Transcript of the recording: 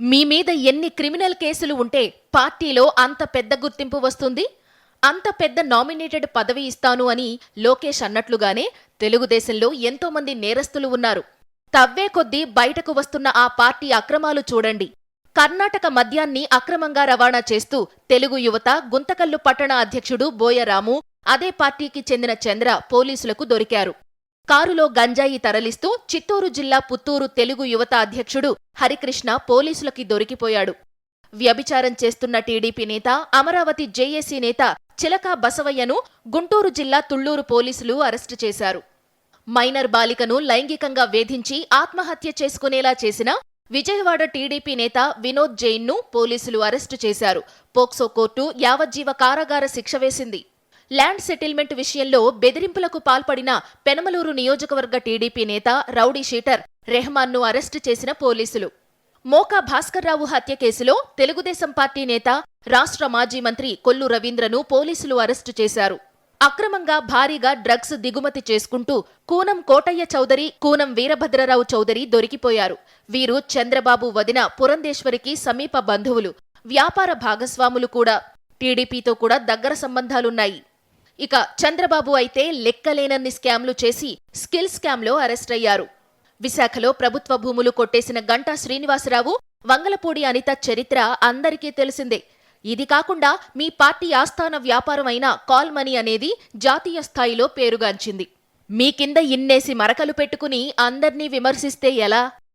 మీ మీద ఎన్ని క్రిమినల్ కేసులు ఉంటే పార్టీలో అంత పెద్ద గుర్తింపు వస్తుంది? అంత పెద్ద నామినేటెడ్ పదవి ఇస్తాను అని లోకేష్ అన్నట్లుగానే తెలుగుదేశంలో ఎంతోమంది నేరస్తులు ఉన్నారు. తవ్వే కొద్దీ బయటకు వస్తున్న ఆ పార్టీ అక్రమాలు చూడండి. కర్ణాటక మద్యాన్ని అక్రమంగా రవాణా చేస్తూ తెలుగు యువత గుంతకల్లు పట్టణ అధ్యక్షుడు బోయరాము అదే పార్టీకి చెందిన చంద్ర పోలీసులకు దొరికారు. కారులో గంజాయి తరలిస్తూ చిత్తూరు జిల్లా పుత్తూరు తెలుగు యువత అధ్యక్షుడు హరికృష్ణ పోలీసులకి దొరికిపోయాడు. వ్యభిచారం చేస్తున్న టీడీపీ నేత అమరావతి జేఏసీ నేత చిలకా బసవయ్యను గుంటూరు జిల్లా తుళ్ళూరు పోలీసులు అరెస్టు చేశారు. మైనర్ బాలికను లైంగికంగా వేధించి ఆత్మహత్య చేసుకునేలా చేసిన విజయవాడ టీడీపీ నేత వినోద్ జైన్ను పోలీసులు అరెస్టు చేశారు. పోక్సో కోర్టు యావజ్జీవ కారాగార శిక్ష వేసింది. ల్యాండ్ సెటిల్మెంట్ విషయంలో బెదిరింపులకు పాల్పడిన పెనమలూరు నియోజకవర్గ టీడీపీ నేత రౌడీ షీటర్ రెహమాన్ను అరెస్టు చేసిన పోలీసులు. మోకా భాస్కర్రావు హత్య కేసులో తెలుగుదేశం పార్టీ నేత రాష్ట్ర మాజీ మంత్రి కొల్లు రవీంద్రను పోలీసులు అరెస్టు చేశారు. అక్రమంగా భారీగా డ్రగ్స్ దిగుమతి చేసుకుంటూ కూనం కోటయ్య చౌదరి కూనం వీరభద్రరావు చౌదరి దొరికిపోయారు. వీరు చంద్రబాబు వదిన పురంధేశ్వరికి సమీప బంధువులు. వ్యాపార భాగస్వాములు కూడా. టీడీపీతో కూడా దగ్గర సంబంధాలున్నాయి. ఇక చంద్రబాబు అయితే లెక్కలేనన్ని స్కామ్లు చేసి స్కిల్ స్కామ్లో అరెస్ట్ అయ్యారు విశాఖలో ప్రభుత్వ భూములు కొట్టేసిన గంటా శ్రీనివాసరావు వంగలపూడి అనిత చరిత్ర అందరికీ తెలిసిందే. ఇది కాకుండా మీ పార్టీ ఆస్థాన వ్యాపారం అయిన కాల్ మనీ అనేది జాతీయ స్థాయిలో పేరుగాంచింది. మీ కింద ఇన్నేసి మరకలు పెట్టుకుని అందర్నీ విమర్శిస్తే ఎలా?